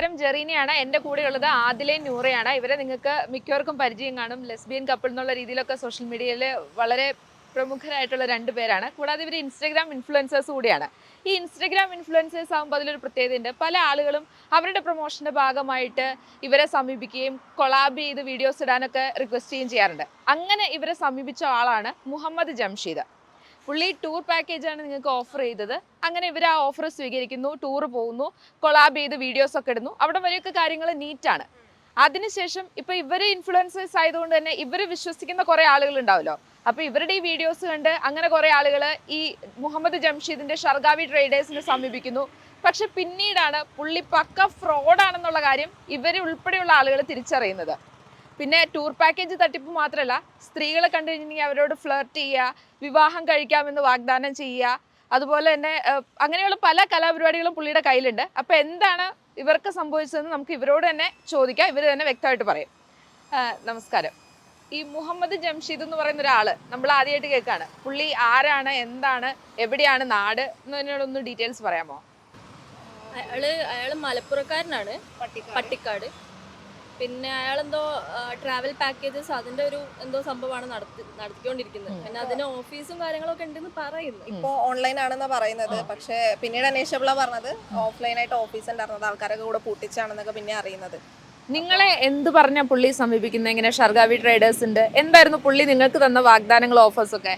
നമസ്കാരം. ജെറീനയാണ്. എന്റെ കൂടെയുള്ളത് ആദിലെ നൂറയാണ്. ഇവരെ നിങ്ങൾക്ക് മിക്കവർക്കും പരിചയം കാണും. ലെസ്ബിയൻ കപ്പിൾ എന്നുള്ള രീതിയിലൊക്കെ സോഷ്യൽ മീഡിയയിൽ വളരെ പ്രമുഖരായിട്ടുള്ള രണ്ട് പേരാണ്. കൂടാതെ ഇവർ ഇൻസ്റ്റാഗ്രാം ഇൻഫ്ലുവൻസേഴ്സ് കൂടിയാണ്. ഈ ഇൻസ്റ്റാഗ്രാം ഇൻഫ്ലുവൻസേഴ്സ് ആകുമ്പോൾ അതിലൊരു പ്രത്യേകതയുണ്ട്. പല ആളുകളും അവരുടെ പ്രൊമോഷന്റെ ഭാഗമായിട്ട് ഇവരെ സമീപിക്കുകയും കൊളാബ് ചെയ്ത് വീഡിയോസ് ഇടാനൊക്കെ റിക്വസ്റ്റ് ചെയ്യുകയും ചെയ്യാറുണ്ട്. അങ്ങനെ ഇവരെ സമീപിച്ച ആളാണ് മുഹമ്മദ് ജംഷീദ്. പുള്ളി ടൂർ പാക്കേജാണ് നിങ്ങൾക്ക് ഓഫർ ചെയ്തത്. അങ്ങനെ ഇവർ ആ ഓഫർ സ്വീകരിക്കുന്നു ടൂർ പോകുന്നു കൊളാബ് ചെയ്ത് വീഡിയോസ് ഒക്കെ ഇടുന്നു. അവിടെ വരെയൊക്കെ കാര്യങ്ങൾ നീറ്റാണ് അതിനുശേഷം ഇപ്പൊ ഇവർ ഇൻഫ്ലുവൻസേഴ്സ് ആയതുകൊണ്ട് തന്നെ ഇവർ വിശ്വസിക്കുന്ന കുറെ ആളുകൾ ഉണ്ടാവല്ലോ. അപ്പൊ ഇവരുടെ ഈ വീഡിയോസ് കണ്ട് അങ്ങനെ കുറെ ആളുകൾ ഈ മുഹമ്മദ് ജംഷീദിന്റെ ഷർഗാവി ട്രേഡേഴ്സിനെ സമീപിക്കുന്നു. പക്ഷെ പിന്നീടാണ് പുള്ളി പക്ക ഫ്രോഡാണെന്നുള്ള കാര്യം ഇവരെ ഉൾപ്പെടെയുള്ള ആളുകൾ തിരിച്ചറിയുന്നത്. പിന്നെ ടൂർ പാക്കേജ് തട്ടിപ്പ് മാത്രമല്ല സ്ത്രീകളെ കണ്ടു കഴിഞ്ഞിട്ടുണ്ടെങ്കിൽ അവരോട് ഫ്ലർട്ട് ചെയ്യുക വിവാഹം കഴിക്കാമെന്ന് വാഗ്ദാനം ചെയ്യുക അതുപോലെ തന്നെ അങ്ങനെയുള്ള പല കലാപരിപാടികളും പുള്ളിയുടെ കയ്യിലുണ്ട്. അപ്പോൾ എന്താണ് ഇവർക്ക് സംഭവിച്ചതെന്ന് നമുക്ക് ഇവരോട് തന്നെ ചോദിക്കാം. ഇവർ തന്നെ വ്യക്തമായിട്ട് പറയും. നമസ്കാരം. ഈ മുഹമ്മദ് ജംഷീദ് എന്ന് പറയുന്ന ഒരാൾ നമ്മൾ ആദ്യമായിട്ട് കേൾക്കാണ്. പുള്ളി ആരാണ് എന്താണ് എവിടെയാണ് നാട് എന്നതിനോടൊന്ന് ഡീറ്റെയിൽസ് പറയാമോ? അയാൾ അയാൾ മലപ്പുറക്കാരനാണ്. പട്ടിക്കാട്. പിന്നെ അയാളെന്തോ ട്രാവൽ പാക്കേജസ് അതിന്റെ ഒരു എന്തോ സംഭവമാണ് നടത്തി നടത്തിക്കൊണ്ടിരിക്കുന്നത്. പിന്നെ അതിന് ഓഫീസും കാര്യങ്ങളൊക്കെ ഉണ്ടെന്ന് പറയുന്നു. ഇപ്പോ ഓൺലൈൻ ആണെന്ന് പറയുന്നത്. പക്ഷേ പിന്നീട് അന്വേഷിച്ചപ്പോൾ പറഞ്ഞത് ഓഫ്ലൈൻ ആയിട്ട് ഓഫീസ് ഉണ്ടായിരുന്നത്. ആൾക്കാരൊക്കെ കൂടെ പൂട്ടിച്ചാണെന്നൊക്കെ പിന്നെ അറിയുന്നത്. നിങ്ങളെ എന്ത് പറഞ്ഞ പുള്ളി സമീപിക്കുന്നത് ഇങ്ങനെ ഷർഗാവി ട്രേഡേഴ്സിന്റെ ഉണ്ട്? എന്തായിരുന്നു പുള്ളി നിങ്ങൾക്ക് തന്ന വാഗ്ദാനങ്ങൾ ഓഫേഴ്സ് ഒക്കെ?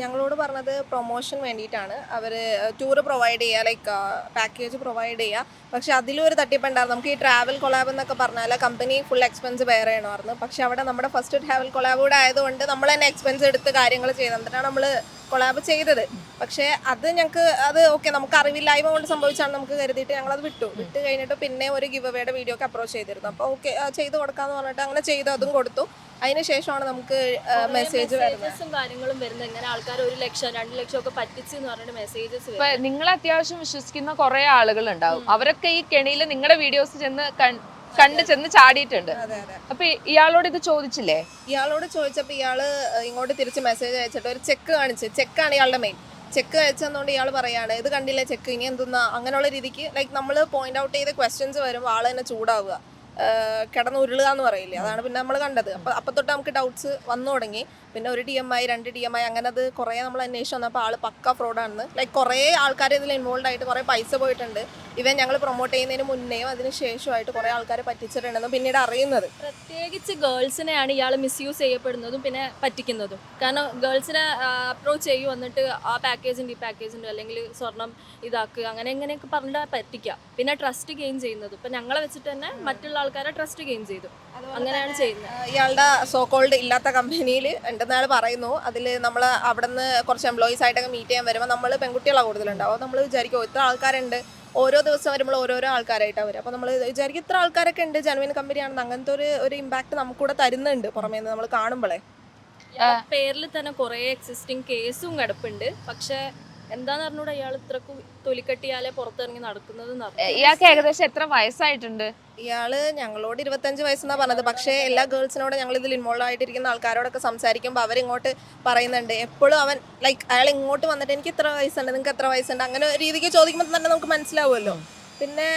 ഞങ്ങളോട് പറഞ്ഞത് പ്രൊമോഷൻ വേണ്ടിയിട്ടാണ്. അവർ ടൂർ പ്രൊവൈഡ് ചെയ്യുക ലൈക്ക് പാക്കേജ് പ്രൊവൈഡ് ചെയ്യുക പക്ഷെ അതിലും ഒരു തട്ടിപ്പുണ്ടായിരുന്നു നമുക്ക് ഈ ട്രാവൽ കൊളാബ് എന്നൊക്കെ പറഞ്ഞാൽ കമ്പനി ഫുൾ എക്സ്പെൻസ് വേറെ ചെയ്യണമായിരുന്നു. പക്ഷെ അവിടെ നമ്മുടെ ഫസ്റ്റ് ട്രാവൽ കൊളാബ് കൂടെ ആയതുകൊണ്ട് നമ്മൾ തന്നെ എക്സ്പെൻസ് എടുത്ത് കാര്യങ്ങൾ ചെയ്ത്. എന്നിട്ടാണ് നമ്മൾ കൊളാബ് ചെയ്തത്. പക്ഷേ അത് ഞങ്ങൾക്ക് അത് ഓക്കെ നമുക്ക് അറിവില്ലായ്മ കൊണ്ട് സംഭവിച്ചാണ് നമുക്ക് കരുതിയിട്ട് ഞങ്ങൾ അത് വിട്ടു. വിട്ട് കഴിഞ്ഞിട്ട് പിന്നെ ഒരു ഗിവ് അവയുടെ വീഡിയോ ഒക്കെ അപ്രോച്ച് ചെയ്തിരുന്നു അപ്പോൾ ഓക്കെ ചെയ്ത് കൊടുക്കാന്ന് പറഞ്ഞിട്ട് അങ്ങനെ ചെയ്തു അതും കൊടുത്തു. അതിന് ശേഷമാണ് നമുക്ക് മെസ്സേജ് മെസ്സേജസും കാര്യങ്ങളും വരുന്നത്. ഇങ്ങനെ ആൾക്കാർ ഒരു ലക്ഷം രണ്ട് ലക്ഷം ഒക്കെ പറ്റിച്ച് എന്ന് പറഞ്ഞിട്ട് മെസ്സേജസ് ഇപ്പൊ നിങ്ങൾ അത്യാവശ്യം വിശ്വസിക്കുന്ന കുറെ ആളുകൾ ഉണ്ടാവും അവരൊക്കെ ഈ കെണിയിൽ നിങ്ങളുടെ വീഡിയോസ് ചെന്ന് കണ്ട് ചെന്ന് ചാടിയിട്ടുണ്ട്. അപ്പൊ ഇയാളോട് ഇത് ചോദിച്ചില്ലേ? ഇയാളോട് ചോദിച്ചപ്പോൾ ഇയാൾ ഇങ്ങോട്ട് തിരിച്ച് മെസ്സേജ് അയച്ചിട്ട് ഒരു ചെക്ക് കാണിച്ച്. ചെക്കാണ് ഇയാളുടെ മെയിൻ ചെക്ക് അയച്ചതുകൊണ്ട് ഇയാൾ പറയാണ് ഇത് കണ്ടില്ലേ ചെക്ക് ഇനി എന്തെന്നാ? അങ്ങനെയുള്ള രീതിക്ക് ലൈക്ക് നമ്മൾ പോയിന്റ് ഔട്ട് ചെയ്ത ക്വസ്റ്റ്യൻസ് വരുമ്പോൾ ആൾ തന്നെ ചൂടാവുക. കിടന്ന് ഉരുളുക എന്ന് പറയില്ലേ? അതാണ് പിന്നെ നമ്മൾ കണ്ടത്. അപ്പൊ അപ്പൊ തൊട്ട് നമുക്ക് ഡൗട്ട്സ് വന്നു തുടങ്ങി. പിന്നെ ഒരു ഡി എം ഐ രണ്ട് ഡി എം ഐ അങ്ങനെ അത് കുറേ നമ്മൾ അന്വേഷിച്ച് വന്നപ്പോൾ ആൾ പക്ക ഫ്രോഡാണെന്ന്. ലൈക്ക് കുറേ ആൾക്കാർ ഇതിൽ ഇൻവോൾവ് ആയിട്ട് കുറേ പൈസ പോയിട്ടുണ്ട്. ഇവൻ ഞങ്ങൾ പ്രൊമോട്ട് ചെയ്യുന്നതിന് മുന്നേയും അതിന് ശേഷമായിട്ട് കുറേ ആൾക്കാരെ പറ്റിച്ചിട്ടുണ്ടെന്ന് പിന്നീട് അറിയുന്നത്. പ്രത്യേകിച്ച് ഗേൾസിനെയാണ് ഇയാൾ മിസ്യൂസ് ചെയ്യപ്പെടുന്നതും പിന്നെ പറ്റിക്കുന്നതും. കാരണം ഗേൾസിനെ അപ്രോച്ച് ചെയ്യും വന്നിട്ട് ആ പാക്കേജുണ്ട് ഈ പാക്കേജുണ്ട് അല്ലെങ്കിൽ സ്വർണം ഇതാക്കുക അങ്ങനെ എങ്ങനെയൊക്കെ പറഞ്ഞിട്ട് പറ്റിക്കുക. പിന്നെ ട്രസ്റ്റ് ഗെയിൻ ചെയ്യുന്നത്. ഇപ്പം ഞങ്ങളെ വെച്ചിട്ട് തന്നെ മറ്റുള്ള ആൾക്കാരെ ട്രസ്റ്റ് ഗെയിൻ ചെയ്തു. അങ്ങനെയാണ് ചെയ്യുന്നത്. ഇയാളുടെ സോ കോൾഡ് ഇല്ലാത്ത കമ്പനിയിൽ ഉണ്ടെന്നാൾ പറയുന്നു. അതിൽ നമ്മൾ അവിടെ നിന്ന് കുറച്ച് എംപ്ലോയീസ് ആയിട്ടൊക്കെ മീറ്റ് ചെയ്യാൻ വരുമ്പോൾ നമ്മൾ പെൺകുട്ടികളാണ് കൂടുതലുണ്ടാവും നമ്മൾ വിചാരിക്കും "ഓ, ഇത്ര ആൾക്കാരുണ്ട്. ഓരോ ദിവസം വരുമ്പോൾ ഓരോരോ ആൾക്കാരായിട്ടാണ് വരും അപ്പോൾ നമ്മൾ വിചാരിക്കും ഇത്ര ആൾക്കാരൊക്കെ ഉണ്ട്. ജനുവിൻ കമ്പനിയാണെന്ന് അങ്ങനത്തെ ഒരു ഒരു ഇമ്പാക്ട് നമുക്കൂടെ തരുന്നുണ്ട് പുറമേ നിന്ന് നമ്മൾ കാണുമ്പോഴേ പേരിൽ തന്നെ കുറേ എക്സിസ്റ്റിംഗ് കേസും കിടപ്പുണ്ട്. പക്ഷെ എന്താന്ന് പറഞ്ഞൂടെ ഇയാൾ ഇത്രക്കും തൊലിക്കട്ടിയാലെ പുറത്തിറങ്ങി നടക്കുന്നത് ഇയാൾക്ക് ഏകദേശം എത്ര വയസ്സായിട്ടുണ്ട്? ഇയാൾ ഞങ്ങളോട് ഇരുപത്തഞ്ച് വയസ്സെന്നാ പറഞ്ഞത്. പക്ഷേ എല്ലാ ഗേൾസിനോടും ഞങ്ങൾ ഇതിൽ ഇൻവോൾവ് ആയിട്ടിരിക്കുന്ന ആൾക്കാരോടൊക്കെ സംസാരിക്കുമ്പോൾ അവരിങ്ങോട്ട് പറയുന്നുണ്ട്. എപ്പോഴും അവൻ ലൈക്ക് അയാൾ ഇങ്ങോട്ട് വന്നിട്ട് എനിക്ക് ഇത്ര വയസ്സുണ്ട് നിങ്ങൾക്ക് എത്ര വയസ്സുണ്ട്? അങ്ങനെ രീതിക്ക് ചോദിക്കുമ്പോൾ തന്നെ നമുക്ക് മനസ്സിലാവുമല്ലോ. പിന്നെ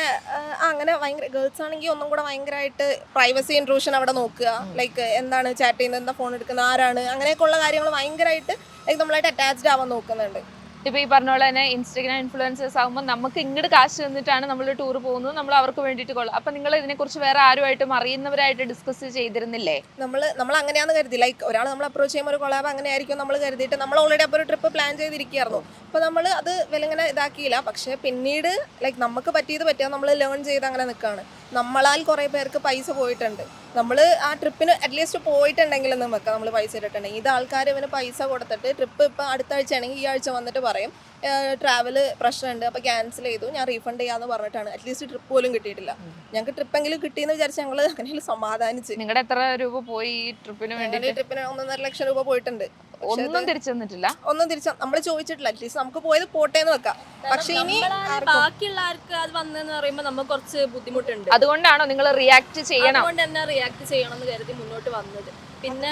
അങ്ങനെ ഭയങ്കര ഗേൾസ് ആണെങ്കിൽ ഒന്നും കൂടെ ഭയങ്കരമായിട്ട് പ്രൈവസി ഇൻട്രൂഷൻ അവിടെ നോക്കുക. ലൈക്ക് എന്താണ് ചാറ്റ് ചെയ്യുന്നത് എന്താ ഫോൺ എടുക്കുന്നത് ആരാണ്? അങ്ങനെയൊക്കെയുള്ള കാര്യങ്ങൾ ഭയങ്കരമായിട്ട് ലൈക്ക് നമ്മളായിട്ട് അറ്റാച്ച്ഡ് ആവാൻ നോക്കുന്നുണ്ട്. ഇപ്പൊ ഈ പറഞ്ഞ പോലെ തന്നെ ഇൻസ്റ്റഗ്രാം ഇൻഫ്ലുവൻസേഴ്സ് ആകുമ്പോൾ നമുക്ക് ഇങ്ങോട്ട് കാശ് തന്നിട്ടാണ് നമ്മൾ ടൂർ പോകുന്നത്. നമ്മൾ അവർക്ക് വേണ്ടിയിട്ട് കൊള്ളാം. അപ്പൊ നിങ്ങൾ ഇതിനെക്കുറിച്ച് വേറെ ആരുമായിട്ടും അറിയുന്നവരായിട്ട് ഡിസ്കസ് ചെയ്തിരുന്നില്ലേ? നമ്മൾ നമ്മൾ അങ്ങനെയാന്ന് കരുതി. ലൈക്ക് ഒരാൾ നമ്മൾ അപ്രോച്ച് ചെയ്യുമ്പോൾ ഒരു കൊളാബ് അങ്ങനെ ആയിരിക്കും നമ്മൾ കരുതിയിട്ട് നമ്മൾ ഓൾറെഡി അപ്പോൾ ഒരു ട്രിപ്പ് പ്ലാൻ ചെയ്തിരിക്കുകയായിരുന്നു. അപ്പോൾ നമ്മൾ അത് വിലങ്ങനെ ഇതാക്കിയില്ല. പക്ഷേ പിന്നീട് ലൈക്ക് നമുക്ക് പറ്റിയത് പറ്റിയാൽ നമ്മൾ ലേൺ ചെയ്ത് അങ്ങനെ നിൽക്കുകയാണ് നമ്മളാൽ കുറേ പേർക്ക് പൈസ പോയിട്ടുണ്ട്. നമ്മൾ ആ ട്രിപ്പിന് അറ്റ്ലീസ്റ്റ് പോയിട്ടുണ്ടെങ്കിലും നമുക്ക് നമ്മൾ പൈസ ഇട്ടിട്ടുണ്ടെങ്കിൽ. ഇത് ആൾക്കാർ ഇവന് പൈസ കൊടുത്തിട്ട് ട്രിപ്പ് ഇപ്പോൾ അടുത്ത ആഴ്ച ആണെങ്കിൽ ഈ ആഴ്ച വന്നിട്ട് പറയും. ട്രാവൽ പ്രശ്നമുണ്ട്. അപ്പോൾ ക്യാൻസൽ ചെയ്തു. ഞാൻ റീഫണ്ട് ചെയ്യാന്ന് പറഞ്ഞിട്ടാണ്. അറ്റ്ലീസ്റ്റ് ട്രിപ്പ് പോലും കിട്ടിയിട്ടില്ല. ഞങ്ങൾക്ക് ട്രിപ്പ് എങ്കിലും കിട്ടിയെന്ന് വിചാരിച്ച് ഞങ്ങൾ അങ്ങനെ സമാധാനിച്ച്. നിങ്ങളുടെ എത്ര രൂപ പോയി ഈ ട്രിപ്പിന് വേണ്ടി ഈ ട്രിപ്പിന് ഒന്നൊന്നര ലക്ഷം രൂപ പോയിട്ടുണ്ട്. ഒന്നും തിരിച്ചു തന്നിട്ടില്ല. ഒന്നും തിരിച്ചു നമ്മൾ ചോദിച്ചിട്ടില്ല. അറ്റ്ലീസ്റ്റ് നമുക്ക് പോയത് പോട്ടെ എന്ന് വെക്കാം. പക്ഷെ ഇനി ബാക്കിയുള്ളവർക്ക് ബാക്കിയുള്ള ആർക്ക് അത് വന്നെന്ന് പറയുമ്പോൾ നമുക്ക് കുറച്ച് ബുദ്ധിമുട്ടുണ്ട്. അതുകൊണ്ടാണോ നിങ്ങൾ റിയാക്ട് ചെയ്യണം? അതുകൊണ്ട് തന്നെ റിയാക്ട് ചെയ്യണം എന്ന് കരുതി മുന്നോട്ട് വന്നത്. പിന്നെ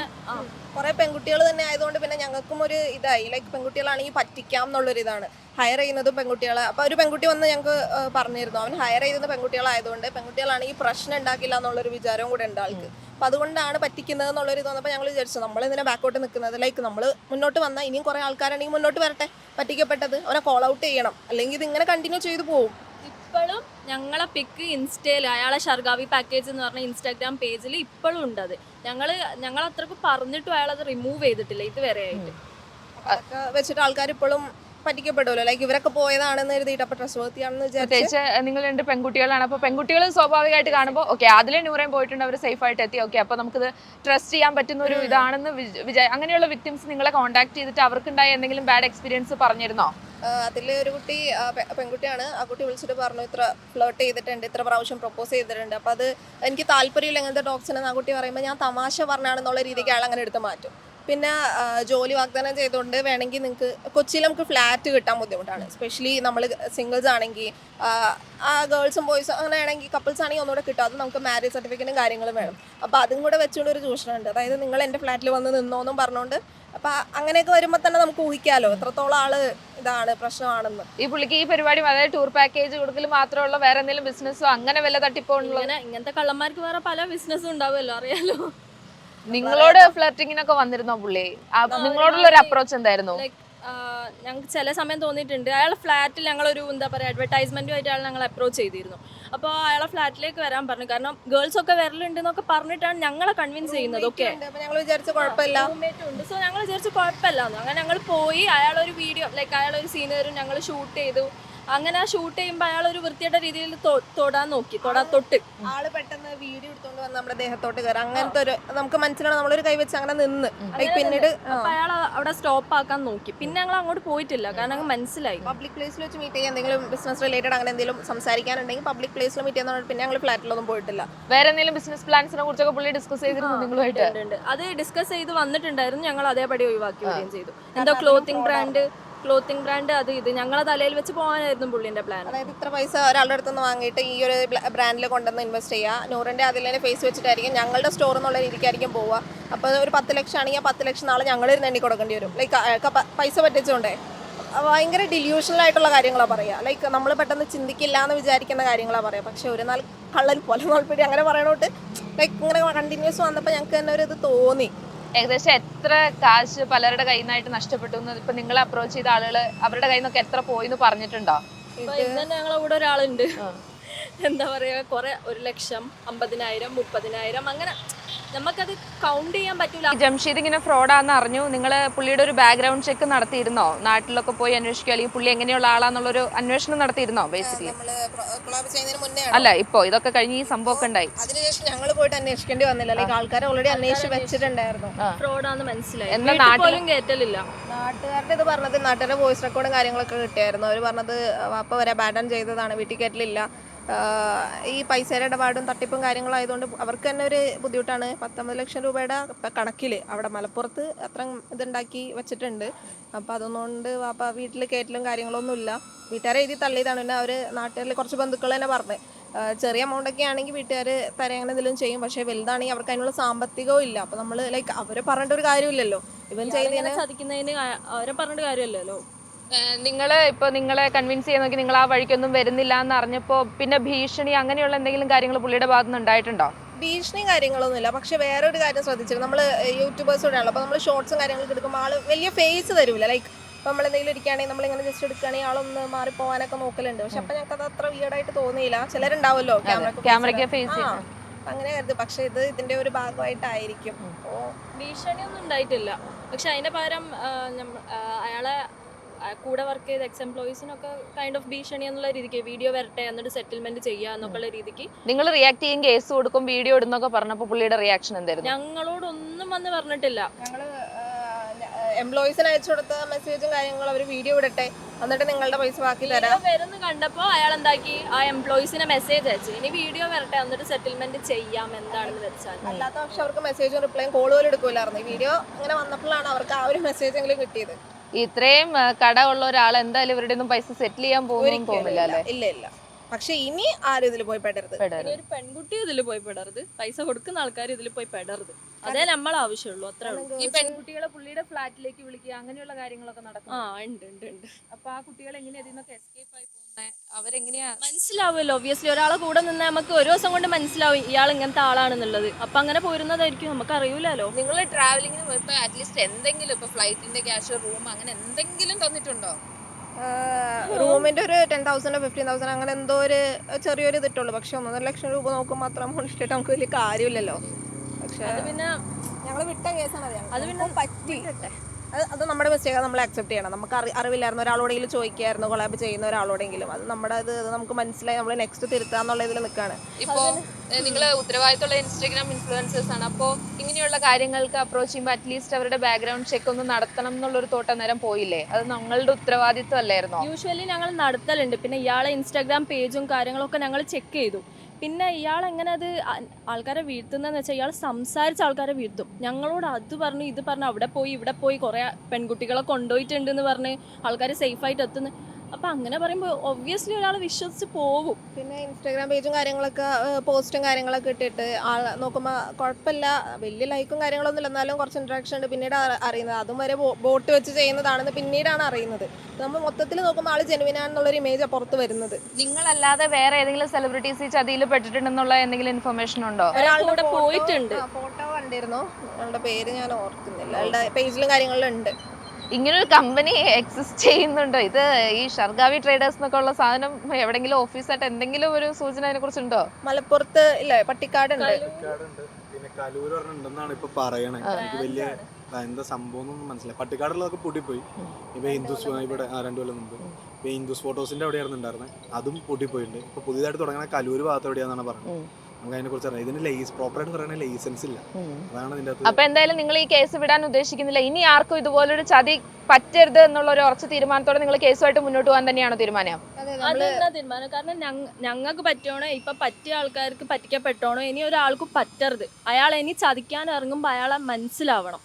കുറെ പെൺകുട്ടികൾ തന്നെ ആയതുകൊണ്ട് പിന്നെ ഞങ്ങൾക്കും ഒരു ഇതായി. ലൈക്ക് പെൺകുട്ടികളാണെങ്കിൽ പറ്റിക്കാം എന്നുള്ളൊരു ഇതാണ്. ഹയർ ചെയ്യുന്നതും പെൺകുട്ടികളെ. അപ്പൊ ഒരു പെൺകുട്ടി വന്ന് ഞങ്ങൾക്ക് പറഞ്ഞിരുന്നു. അവൻ ഹയർ ചെയ്യുന്നത് പെൺകുട്ടികളായതുകൊണ്ട് പെൺകുട്ടികളാണെങ്കിൽ പ്രശ്നം ഉണ്ടാക്കില്ല എന്നുള്ളൊരു വിചാരവും കൂടെ ഉണ്ട് ആൾക്ക്. അപ്പൊ അതുകൊണ്ടാണ് പറ്റിക്കുന്നത് എന്നുള്ളൊരു ഇത് വന്നപ്പോൾ ഞങ്ങൾ വിചാരിച്ചു നമ്മൾ ഇതിനെ ബാക്കോട്ട് നിൽക്കുന്നത് ലൈക്ക് നമ്മൾ മുന്നോട്ട് വന്നാൽ ഇനിയും കുറെ ആൾക്കാരാണെങ്കിൽ മുന്നോട്ട് വരട്ടെ. പറ്റിക്കപ്പെട്ടത്. അവനെ കോൾ ഔട്ട് ചെയ്യണം. അല്ലെങ്കിൽ ഇത് ഇങ്ങനെ കണ്ടിന്യൂ ചെയ്തു പോകും ഇപ്പോഴും ഞങ്ങളെ പിക്ക് ഇൻസ്റ്റയിൽ അയാളെ ഷർഗാവി പാക്കേജ് എന്ന് പറഞ്ഞ ഇൻസ്റ്റാഗ്രാം പേജിൽ ഇപ്പോഴും ഉണ്ട് അത്. ഞങ്ങൾ ഞങ്ങൾ അത്രയ്ക്ക് പറഞ്ഞിട്ടും അയാൾ അത് റിമൂവ് ചെയ്തിട്ടില്ല ഇതുവരെ ആയിട്ട് അതൊക്കെ വെച്ചിട്ട് ആൾക്കാർ ഇപ്പോഴും പറ്റിക്കപ്പെടുമല്ലോ ലൈക്ക് ഇവരൊക്കെ പോയതാണെന്ന് എഴുതിയിട്ട് അപ്പൊ ട്രസ്വർത്തിയാണെന്ന് വിചാരിച്ച്. പ്രത്യേകിച്ച് നിങ്ങൾ രണ്ട് പെൺകുട്ടികളാണ്. അപ്പൊ പെൺകുട്ടികൾ സ്വാഭാവികമായിട്ട് കാണുമ്പോൾ ഓക്കെ അതിലെ നൂറേം പോയിട്ടുണ്ട് അവർ സേഫ് ആയിട്ട് എത്തി. ഓക്കെ അപ്പൊ നമുക്കിത് ട്രസ്റ്റ് ചെയ്യാൻ പറ്റുന്ന ഒരു ഇതാണെന്ന് വിചാ അങ്ങനെയുള്ള വിക്ടിംസ് നിങ്ങളെ കോൺടാക്ട് ചെയ്തിട്ട് അവർക്കുണ്ടായ എന്തെങ്കിലും ബാഡ് എക്സ്പീരിയൻസ് പറഞ്ഞിരുന്നോ? അതിൽ ഒരു കുട്ടി പെൺകുട്ടിയാണ്. ആ കുട്ടി വിളിച്ചിട്ട് പറഞ്ഞു ഇത്ര ഫ്ലോട്ട് ചെയ്തിട്ടുണ്ട് ഇത്ര പ്രാവശ്യം പ്രപ്പോസ് ചെയ്തിട്ടുണ്ട്. അപ്പോൾ അത് എനിക്ക് താല്പര്യമില്ല എങ്ങനത്തെ ഡോക്സിനെ ആ കുട്ടി പറയുമ്പോൾ ഞാൻ തമാശ പറഞ്ഞാണെന്നുള്ള രീതിക്ക് അയാൾ അങ്ങനെ എടുത്ത് മാറ്റും. പിന്നെ ജോലി വാഗ്ദാനം ചെയ്തുകൊണ്ട് വേണമെങ്കിൽ നിങ്ങൾക്ക് കൊച്ചിയിൽ നമുക്ക് ഫ്ലാറ്റ് കിട്ടാൻ ബുദ്ധിമുട്ടാണ്. സ്പെഷ്യലി നമ്മൾ സിംഗിൾസ് ആണെങ്കിൽ ആ ഗേൾസും ബോയ്സും അങ്ങനെ ആണെങ്കിൽ കപ്പിൾസ് ആണെങ്കിൽ ഒന്നുകൂടെ കിട്ടും. അത് നമുക്ക് മാരേജ് സർട്ടിഫിക്കറ്റും കാര്യങ്ങളും വേണം. അപ്പോൾ അതും കൂടെ വെച്ചുകൊണ്ട് ഒരു ചൂഷണമുണ്ട്. അതായത് നിങ്ങൾ എന്റെ ഫ്ലാറ്റിൽ വന്ന് നിന്നോന്നും പറഞ്ഞുകൊണ്ട് അപ്പോൾ അങ്ങനെയൊക്കെ വരുമ്പോ തന്നെ നമുക്ക് ഊഹിക്കാലോ? എത്രത്തോളം ആൾ ഇതാണ് പ്രശ്നമാണെന്ന്. ഈ പുള്ളിക്ക് ഈ പരിപാടി അതായത് ടൂർ പാക്കേജ് കൊടുക്കൽ മാത്രമുള്ള വേറെ എന്തെങ്കിലും ബിസിനസ്സോ അങ്ങനെ വല്ല തട്ടിപ്പോ ഇങ്ങനത്തെ കള്ളന്മാർക്ക് വേറെ പല ബിസിനസ്സും ഉണ്ടാവുമല്ലോ അറിയാലോ. നിങ്ങളോട് ഫ്ലർട്ടിങ്ങിനൊക്കെ വന്നിരുന്നോ പുള്ളി? നിങ്ങളോടുള്ള ഒരു അപ്രോച്ച് എന്തായിരുന്നു? ഞങ്ങൾക്ക് ചില സമയം തോന്നിയിട്ടുണ്ട്. അയാളെ ഫ്ലാറ്റിൽ ഞങ്ങളൊരു എന്താ പറയുക അഡ്വർടൈസ്മെന്റുമായിട്ട് അയാൾ ഞങ്ങൾ അപ്രോച്ച് ചെയ്തിരുന്നു. അപ്പോൾ അയാളെ ഫ്ലാറ്റിലേക്ക് വരാൻ പറഞ്ഞു. കാരണം ഗേൾസ് ഒക്കെ വരലുണ്ട് എന്നൊക്കെ പറഞ്ഞിട്ടാണ് ഞങ്ങളെ കൺവിൻസ് ചെയ്യുന്നത്. ഓക്കെ ഞങ്ങൾ വിചാരിച്ച കുഴപ്പമില്ല. ഉണ്ട്. സോ ഞങ്ങൾ വിചാരിച്ചു കുഴപ്പമില്ലാന്ന് അങ്ങനെ ഞങ്ങൾ പോയി. അയാളൊരു വീഡിയോ ലൈക്ക് അയാളൊരു സീനിയറും ഞങ്ങൾ ഷൂട്ട് ചെയ്തു. അങ്ങനെ ആ ഷൂട്ട് ചെയ്യുമ്പോൾ അയാൾ ഒരു വൃത്തിയുടെ രീതിയിൽ തൊടാൻ നോക്കി തൊടാ തൊട്ട്. ആൾ പെട്ടെന്ന് വീഡിയോ എടുത്തോണ്ട് വന്ന് നമ്മുടെ ദേഹത്തോട്ട് കയറി അങ്ങനത്തെ ഒരു നമുക്ക് മനസ്സിലാണ് നമ്മളൊരു കൈ വെച്ച് അങ്ങനെ നിന്ന്. പിന്നീട് അയാൾ അവിടെ സ്റ്റോപ്പ് ആക്കാൻ നോക്കി. പിന്നെ ഞങ്ങൾ അങ്ങോട്ട് പോയിട്ടില്ല. കാരണം അങ്ങ് മനസ്സിലായി. പബ്ലിക് പ്ലേസിൽ വെച്ച് മീറ്റ് ചെയ്യാൻ എന്തെങ്കിലും ബിസിനസ് റിലേറ്റഡ് അങ്ങനെ എന്തെങ്കിലും സംസാരിക്കാനുണ്ടെങ്കിൽ പബ്ലിക് പ്ലേസിൽ മീറ്റ് ചെയ്യുന്ന പിന്നെ ഞങ്ങൾ ഫ്ലാറ്റിലൊന്നും പോയിട്ടില്ല. വേറെ എന്തെങ്കിലും ബിസിനസ് പ്ലാൻസിനെ കുറിച്ചൊക്കെ പുള്ളി ഡിസ്കസ് ചെയ്തിരുന്നു നിങ്ങളുമായിട്ട്. അത് ഡിസ്കസ് ചെയ്ത് വന്നിട്ടുണ്ടായിരുന്നു. ഞങ്ങൾ അതേപടി ഒഴിവാക്കി വരികയും ചെയ്തു. എന്തോ ക്ലോത്തിങ് ബ്രാൻഡ് ക്ലോത്തിങ് ബ്രാൻഡ് അത് ഇത്. ഞങ്ങളെ തലയിൽ വെച്ച് പോകാനായിരുന്നു പുള്ളിന്റെ പ്ലാൻ അതായത് ഇത്ര പൈസ ഒരാളുടെ അടുത്ത് നിന്ന് വാങ്ങിയിട്ട് ഈ ഒരു ബ്രാൻഡിൽ കൊണ്ടുവന്ന് ഇൻവെസ്റ്റ് ചെയ്യുക നൂറിന്റെ അതിൽ തന്നെ ഫേസ് വെച്ചിട്ടായിരിക്കും ഞങ്ങളുടെ സ്റ്റോർ എന്നുള്ള രീതിക്കായിരിക്കും പോവുക. അപ്പോൾ ഒരു പത്ത് ലക്ഷം ആണെങ്കിൽ പത്ത് ലക്ഷം നാളെ ഞങ്ങൾ ഇരുന്ന് എണ്ണി കൊടുക്കേണ്ടി വരും. ലൈക്ക് പൈസ പറ്റിച്ചുകൊണ്ടേ ഭയങ്കര ഡില്യൂഷണൽ ആയിട്ടുള്ള കാര്യങ്ങളാണ് പറയുക ലൈക്ക് നമ്മൾ പെട്ടെന്ന് ചിന്തിക്കില്ല എന്ന് വിചാരിക്കുന്ന കാര്യങ്ങളാണ് പറയുക പക്ഷെ ഒരു നാൾ കള്ളൻ പോലെ നോൾപ്പിടി അങ്ങനെ പറയണോട്ട് ലൈക്ക് ഇങ്ങനെ കണ്ടിന്യൂസ് വന്നപ്പോൾ ഞങ്ങൾക്ക് തന്നെ ഒരു ഇത് തോന്നി. ഏകദേശം എത്ര കാശ് പലരുടെ കയ്യിൽ നിന്നായിട്ട് നഷ്ടപ്പെട്ടു എന്ന് ഇപ്പൊ നിങ്ങളെ അപ്രോച്ച് ചെയ്ത ആളുകൾ അവരുടെ കയ്യിൽ നിന്നൊക്കെ എത്ര പോയി എന്ന് പറഞ്ഞിട്ടുണ്ടോ? ഞങ്ങളുടെ ഇന്ന് തന്നെ ഞങ്ങളെ കൂടെ ഒരാളുണ്ട്. എന്താ പറയാ കുറെ ഒരു ലക്ഷം അമ്പതിനായിരം മുപ്പതിനായിരം അങ്ങനെ നമുക്കത് കൗണ്ട് ചെയ്യാൻ പറ്റൂല. ജംഷീദ് ഇങ്ങനെ ഫ്രോഡാന്ന് അറിഞ്ഞു. നിങ്ങൾ പുള്ളിയുടെ ഒരു ബാക്ക്ഗ്രൗണ്ട് ചെക്ക് നടത്തിയിരുന്നോ? നാട്ടിലൊക്കെ പോയി അന്വേഷിക്കുക അല്ലെങ്കിൽ പുള്ളി എങ്ങനെയുള്ള ആളാന്നുള്ളൊരു അന്വേഷണം നടത്തിയിരുന്നോ ബേസിക്കലി അല്ല ഇപ്പോ ഇതൊക്കെ കഴിഞ്ഞ് ഈ സംഭവം ഉണ്ടായി. അതിനുശേഷം ഞങ്ങൾ പോയിട്ട് അന്വേഷിക്കേണ്ടി വന്നില്ല. അല്ലെങ്കിൽ ആൾക്കാരെ ഓൾറെഡി അന്വേഷിച്ച് വെച്ചിട്ടുണ്ടായിരുന്നു. ഫ്രോഡാന്ന് മനസ്സിലായി. എന്നാ വീട്ടിൽ നാട്ടിൽ- നാട്ടുകാരുടെ ഇത് പറഞ്ഞത് നാട്ടുകാരുടെ വോയിസ് റെക്കോർഡും കാര്യങ്ങളൊക്കെ കിട്ടിയായിരുന്നു. അവർ പറഞ്ഞത് വാപ്പ വരെ ബാഡൻ ചെയ്തതാണ് വീട്ടിൽ കയറ്റലില്ല ഈ പൈസയുടെ ഇടപാടും തട്ടിപ്പും കാര്യങ്ങളും ആയതുകൊണ്ട് അവർക്ക് തന്നെ ഒരു ബുദ്ധിമുട്ടാണ്. പത്തൊമ്പത് ലക്ഷം രൂപയുടെ കണക്കിൽ അവിടെ മലപ്പുറത്ത് അത്ര ഇതുണ്ടാക്കി വെച്ചിട്ടുണ്ട്. അപ്പം അതൊന്നുകൊണ്ട് വാപ്പ വീട്ടിൽ കയറ്റലും കാര്യങ്ങളൊന്നും ഇല്ല. വീട്ടുകാരെ എഴുതി തള്ളിയതാണ്. പിന്നെ അവർ നാട്ടുകാരിൽ കുറച്ച് ബന്ധുക്കൾ തന്നെ പറഞ്ഞത് ചെറിയ എമൗണ്ട് ഒക്കെ ആണെങ്കിൽ വീട്ടുകാർ തരാൻ അങ്ങനെ എന്തെങ്കിലും ചെയ്യും. പക്ഷേ വലുതാണെങ്കിൽ അവർക്ക് അതിനുള്ള സാമ്പത്തികവും ഇല്ല. അപ്പം നമ്മൾ ലൈക്ക് അവരെ പറഞ്ഞിട്ട് ഒരു കാര്യമില്ലല്ലോ. ഇവൻ ചെയ്യുന്നതിന് സാധിക്കുന്നതിന് അവരെ പറഞ്ഞിട്ട് കാര്യമല്ലല്ലോ. നിങ്ങൾ ഇപ്പോൾ നിങ്ങളെ കൺവിൻസ് ചെയ്യാൻ നോക്കി നിങ്ങൾ ആ വഴിക്കൊന്നും വരുന്നില്ല എന്ന് അറിഞ്ഞപ്പോൾ പിന്നെ ഭീഷണി അങ്ങനെയുള്ള എന്തെങ്കിലും കാര്യങ്ങൾ പുള്ളിയുടെ ഭാഗത്ത് നിന്ന് ഉണ്ടായിട്ടുണ്ടോ? ഭീഷണിയും കാര്യങ്ങളൊന്നുമില്ല. പക്ഷെ വേറെ ഒരു കാര്യം ശ്രദ്ധിച്ചു നമ്മൾ യൂട്യൂബേഴ്സ് കൂടെയാണല്ലോ അപ്പോൾ നമ്മൾ ഷോർട്സും കാര്യങ്ങളൊക്കെ എടുക്കുമ്പോൾ ആൾ വലിയ ഫേസ് തരൂല. ലൈക്ക് ഇപ്പം നമ്മൾ എന്തെങ്കിലും ഇരിക്കുകയാണെങ്കിൽ നമ്മളിങ്ങനെ ജസ്റ്റ് എടുക്കുകയാണെങ്കിൽ ആളൊന്ന് മാറി പോകാനൊക്കെ നോക്കലുണ്ട്. പക്ഷെ അപ്പം ഞങ്ങൾക്ക് അത് അത്ര വീടായിട്ട് തോന്നിയില്ല. ചിലരുണ്ടാവുമല്ലോ ക്യാമറയ്ക്ക് ഫേസ് അങ്ങനെ കരുത്. പക്ഷെ ഇത് ഇതിന്റെ ഒരു ഭാഗമായിട്ടായിരിക്കും. അപ്പോൾ ഭീഷണിയൊന്നും ഉണ്ടായിട്ടില്ല. പക്ഷെ അതിന്റെ പകരം അയാളെ കൂടെ വർക്ക് ചെയ്ത എക്സ് എംപ്ലോയീസിനൊക്കെ കൈൻഡ് ഓഫ് ഭീഷണി എന്നുള്ള രീതിക്ക് വീഡിയോ വരട്ടെ എന്നിട്ട് സെറ്റിൽമെന്റ് ചെയ്യുക എന്നൊക്കെയുള്ള രീതിക്ക് നിങ്ങൾ റിയാക്ട് ചെയ്യും കേസ് കൊടുക്കും വീഡിയോ ഇടുന്നൊക്കെ പറഞ്ഞപ്പോൾ പുള്ളിയുടെ റിയാക്ഷൻ എന്തായിരുന്നു? ഞങ്ങളോടൊന്നും വന്ന് പറഞ്ഞിട്ടില്ല. ഞങ്ങൾ എംപ്ലോയീസിന് അയച്ചു കൊടുത്ത മെസ്സേജും കാര്യങ്ങളും അവർ വീഡിയോ ഇടട്ടെ എന്നിട്ട് നിങ്ങളുടെ പൈസ ബാക്കി തരാം. വരുന്ന കണ്ടപ്പോ അയാൾ എന്താക്കി? ആ എംപ്ലോയിസിനെ മെസ്സേജ് അയച്ചു. ഇനി വീഡിയോ വരട്ടെ എന്നിട്ട് സെറ്റിൽമെന്റ് ചെയ്യാം എന്താണെന്ന് വെച്ചാൽ. അല്ലാത്ത പക്ഷെ അവർക്ക് മെസ്സേജും റിപ്ലൈയും കോൾ പോലും എടുക്കൂലായിരുന്നു. ഈ വീഡിയോ ഇങ്ങനെ വന്നപ്പോഴാണ് അവർക്ക് ആ ഒരു മെസ്സേജ് എങ്കിലും കിട്ടിയത്. ഇത്രയും കട ഉള്ള ഒരാൾ എന്തായാലും ഇവരുടെ ഒന്നും പൈസ സെറ്റിൽ ചെയ്യാൻ പോകുന്നു തോന്നില്ല അല്ലേ? ഇല്ല ഇല്ല. പക്ഷെ ഇനി ആരും ഇതിൽ പോയി പെടരുത്. ഇനി ഒരു പെൺകുട്ടി ഇതിൽ പോയി പെടരുത്. പൈസ കൊടുക്കുന്ന ആൾക്കാർ ഇതിൽ പോയി പെടരുത്. അതേ. നമ്മൾ ആവശ്യമുള്ളൂ അത്രേ ഉള്ളൂ. ഈ പെൺകുട്ടികളെ പുള്ളിയുടെ ഫ്ലാറ്റിലേക്ക് വിളിക്കുക അങ്ങനെയുള്ള കാര്യങ്ങളൊക്കെ നടക്കും. ആ ഉണ്ട് ഉണ്ട് ഉണ്ട്. അപ്പൊ ആ കുട്ടികൾ എങ്ങനെയാ ഇതിൽ നിന്നൊക്കെ എസ്കേപ്പ് ആയി പോകുന്നത് അവരെങ്ങനെയാ? മനസ്സിലാവുമല്ലോ ഒബ്വിയസ്ലി ഒരാളെ കൂടെ നിന്ന് നമുക്ക് ഒരു ദിവസം കൊണ്ട് മനസ്സിലാവും ഇയാൾ ഇങ്ങനത്തെ ആളാണെന്നുള്ളത്. അപ്പൊ അങ്ങനെ പോരുന്നതായിരിക്കും നമുക്ക് അറിയൂലല്ലോ നിങ്ങൾ ട്രാവലിംഗിന് പോയപ്പോ അറ്റ്ലീസ്റ്റ് എന്തെങ്കിലും ഇപ്പൊ ഫ്ലൈറ്റിന്റെ ക്യാഷ് റൂം അങ്ങനെ എന്തെങ്കിലും തന്നിട്ടുണ്ടോ? റൂമിന്റെ ഒരു ടെൻ തൗസൻഡ് ഫിഫ്റ്റീൻ തൗസൻഡ് അങ്ങനെ എന്തോ ഒരു ചെറിയൊരു ഇതിട്ടുള്ളൂ. പക്ഷെ ഒന്നര ലക്ഷം രൂപ നോക്കും മാത്രം amount ഇട്ടിട്ട് നമുക്ക് വലിയ കാര്യമില്ലല്ലോ. പക്ഷെ പിന്നെ ഞങ്ങൾ വിട്ട കേസാണ് അത് അത് പിന്നെ പറ്റി. അത് നമ്മുടെ മിസ്റ്റേക്ക് നമ്മൾ അക്സെപ്റ്റ് ചെയ്യണം. നമുക്ക് അറി അറിവില്ലായിരുന്നു. ഒരാളോടെങ്കിലും ചോദിക്കായിരുന്നു കൊളാബ് ചെയ്യുന്ന ഒരാളോടെങ്കിലും. അത് നമ്മുടെ ഇത് നമുക്ക് മനസ്സിലായി നമ്മൾ നെക്സ്റ്റ് തിരുത്താന്നുള്ള ഇതിൽ നിൽക്കുകയാണ് ഇപ്പോൾ നിങ്ങൾ ഉത്തരവാദിത്തമുള്ള ഇൻസ്റ്റാഗ്രാം ഇൻഫ്ലുവൻസേഴ്സ് ആണ്. അപ്പോൾ ഇങ്ങനെയുള്ള കാര്യങ്ങൾക്ക് അപ്രോച്ച് ചെയ്യുമ്പോൾ അറ്റ്ലീസ്റ്റ് അവരുടെ ബാക്ക്ഗ്രൗണ്ട് ചെക്ക് ഒന്ന് നടത്തണം എന്നുള്ളൊരു തോട്ടം നേരം പോയില്ലേ? അത് ഞങ്ങളുടെ ഉത്തരവാദിത്വം അല്ലായിരുന്നോ? യൂഷ്വലി ഞങ്ങൾ നടത്തലുണ്ട്. പിന്നെ ഇയാളെ ഇൻസ്റ്റാഗ്രാം പേജും കാര്യങ്ങളൊക്കെ ഞങ്ങൾ ചെക്ക് ചെയ്തു. പിന്നെ ഇയാൾ എങ്ങനെ അത് ആൾക്കാരെ വീഴ്ത്തുന്നതെന്ന് വെച്ചാൽ ഇയാൾ സംസാരിച്ച് ആൾക്കാരെ വീഴ്ത്തും. ഞങ്ങളോട് അത് പറഞ്ഞു ഇത് പറഞ്ഞു അവിടെ പോയി ഇവിടെ പോയി കുറേ പെൺകുട്ടികളെ കൊണ്ടുപോയിട്ടുണ്ട് എന്ന് പറഞ്ഞ് ആൾക്കാർ സേഫായിട്ട് എത്തുന്നു അപ്പം അങ്ങനെ പറയുമ്പോൾ ഒബ്വിയസ്ലി ഒരാൾ വിശ്വസിച്ച് പോകും. പിന്നെ ഇൻസ്റ്റാഗ്രാം പേജും കാര്യങ്ങളൊക്കെ പോസ്റ്റും കാര്യങ്ങളൊക്കെ ഇട്ടിട്ട് ആൾ നോക്കുമ്പോൾ കുഴപ്പമില്ല വലിയ ലൈക്കും കാര്യങ്ങളൊന്നും ഇല്ല. എന്നാലും കുറച്ച് ഇൻട്രാക്ഷൻ ഉണ്ട്. പിന്നീട് അറിയുന്നത് അതും വരെ ബോട്ട് വെച്ച് ചെയ്യുന്നതാണെന്ന് പിന്നീടാണ് അറിയുന്നത്. നമ്മൾ മൊത്തത്തിൽ നോക്കുമ്പോൾ ആൾ ജെനുവിൻ ആണെന്നുള്ളൊരു ഇമേജ് പുറത്ത് വരുന്നത്. നിങ്ങളല്ലാതെ വേറെ ഏതെങ്കിലും സെലിബ്രിറ്റീസ് ഈ ചതിയിൽ പെട്ടിട്ടുണ്ടെന്നുള്ള എന്തെങ്കിലും ഇൻഫർമേഷൻ ഉണ്ടോ? ഒരാളുടെ പോയിട്ടുണ്ട്. ഫോട്ടോ കണ്ടിരുന്നു. അയാളുടെ പേര് ഞാൻ ഓർക്കുന്നില്ല. അയാളുടെ പേജിലും കാര്യങ്ങളിലും ഉണ്ട്. ഇങ്ങനൊരു കമ്പനി എക്സിസ്റ്റ് ചെയ്യുന്നുണ്ടോ? ഇത് ഈ ഷർഗാവി ട്രേഡേഴ്സ് എന്നൊക്കെ ഉള്ള സാധനം എവിടെങ്കിലും ഓഫീസായിട്ട് എന്തെങ്കിലും ഒരു സൂചന അതിനെ കുറിച്ചുണ്ടോ മലപ്പുറത്ത് ഇല്ലേ? പട്ടിക്കാട് ഉണ്ട് പട്ടിക്കാടുണ്ട്. പിന്നെ കലൂർ ഉണ്ടെന്നാണ് ഇപ്പൊ പറയണേ? എനിക്ക് വലിയ എന്താ സംഭവം ഒന്നും മനസ്സിലായി. പട്ടിക്കാടുള്ളതൊക്കെ പൊട്ടിപ്പോയി. ഇപ്പൊ ഹിന്ദുസ് ഇവിടെ രണ്ടു കൊല്ലം മുമ്പ്. ഇപ്പൊ ഹിന്ദുസ് ഫോട്ടോസിന്റെ അവിടെയായിരുന്നു ഉണ്ടായിരുന്നത് അതും പൊട്ടിപ്പോയിട്ടുണ്ട്. ഇപ്പൊ പുതിയതായിട്ട് തുടങ്ങുന്ന കലൂർ ഭാഗത്ത് എവിടെയാണെന്നാണ് പറഞ്ഞത്. നമുക്ക് അതിനെ അറിയാം. ഇതിന് ലൈസ് പ്രോപ്പറായിട്ട് പറയുന്ന ലൈസൻസ് ഇല്ല. അതാണ് ഇതിന്റെ അകത്ത് അപ്പൊ എന്തായാലും നിങ്ങൾ ഈ കേസ് വിടാൻ ഉദ്ദേശിക്കുന്നില്ല. ഇനി ആർക്കും ഇതുപോലൊരു ചതി പറ്റരുത് എന്നുള്ള ഒരു ഉറച്ച തീരുമാനത്തോടെ നിങ്ങൾ കേസുമായിട്ട് മുന്നോട്ട് പോകാൻ തന്നെയാണോ തീരുമാനം? അതെന്താ തീരുമാനം. കാരണം ഞങ്ങൾക്ക് പറ്റണോ ഇപ്പൊ പറ്റിയ ആൾക്കാർക്ക് പറ്റിക്കപ്പെട്ടോണോ ഇനി ഒരാൾക്കും പറ്റരുത്. അയാൾ ഇനി ചതിക്കാൻ ഇറങ്ങുമ്പോൾ അയാളെ മനസ്സിലാവണം.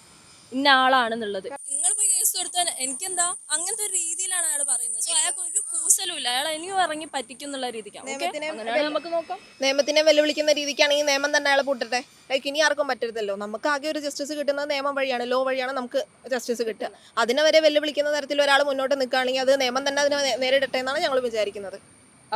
ഇന്ന ആളാണെന്നുള്ളത്. നിങ്ങൾ പോയി കേസ് കൊടുത്താൽ എനിക്കെന്താ? അങ്ങനത്തെ ഒരു രീതിയിലാണ് അയാൾ പറയുന്നത്. സോ അയാൾക്ക് ഒരു കൂസലും ഇല്ല അയാൾ ഇനിയും ഇറങ്ങി പറ്റിക്കുന്നുള്ള രീതിക്കാണ്. അങ്ങനെയാണെങ്കിൽ നമുക്ക് നോക്കാം. നിയമത്തിനെ വെല്ലുവിളിക്കുന്ന രീതിക്കാണെങ്കിൽ നിയമം തന്നെ അയാളെ പൂട്ടട്ടെ. ലൈക്ക് ഇനി ആർക്കും പറ്റരുതല്ലോ. നമുക്ക് ആകെ ഒരു ജസ്റ്റിസ് കിട്ടുന്നത് നിയമം വഴിയാണ്. ലോ വഴിയാണ് നമുക്ക് ജസ്റ്റിസ് കിട്ടുക. അതിനെ വരെ വെല്ലുവിളിക്കുന്ന തരത്തിൽ ഒരാൾ മുന്നോട്ട് നിൽക്കുകയാണെങ്കിൽ അത് നിയമം തന്നെ അതിനെ നേരിടട്ടെ എന്നാണ് ഞങ്ങൾ വിചാരിക്കുന്നത്.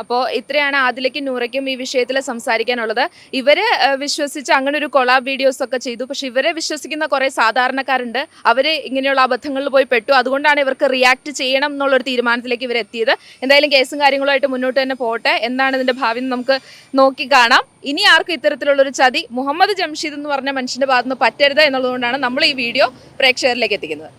അപ്പോൾ ഇത്രയാണ് ആദിലേക്കും നൂറയ്ക്കും ഈ വിഷയത്തിൽ സംസാരിക്കാനുള്ളത്. ഇവരെ വിശ്വസിച്ച് അങ്ങനെ ഒരു കൊളാബ് വീഡിയോസ് ഒക്കെ ചെയ്തു. പക്ഷെ ഇവരെ വിശ്വസിക്കുന്ന കുറേ സാധാരണക്കാരുണ്ട്. അവർ ഇങ്ങനെയുള്ള അബദ്ധങ്ങളിൽ പോയി പെട്ടു. അതുകൊണ്ടാണ് ഇവർക്ക് റിയാക്ട് ചെയ്യണം എന്നുള്ളൊരു തീരുമാനത്തിലേക്ക് ഇവർ എത്തിയത്. എന്തായാലും കേസും കാര്യങ്ങളുമായിട്ട് മുന്നോട്ട് തന്നെ പോട്ടെ എന്താണ് ഇതിന്റെ ഭാവി നമുക്ക് നോക്കി കാണാം. ഇനി ആർക്കും ഇത്തരത്തിലുള്ളൊരു ചതി മുഹമ്മദ് ജംഷീദ് എന്ന് പറഞ്ഞ മനുഷ്യന്റെ ഭാഗത്തുനിന്ന് പറ്റരുത് എന്നുള്ളതുകൊണ്ടാണ് നമ്മൾ ഈ വീഡിയോ പ്രേക്ഷകരിലേക്ക് എത്തിക്കുന്നത്.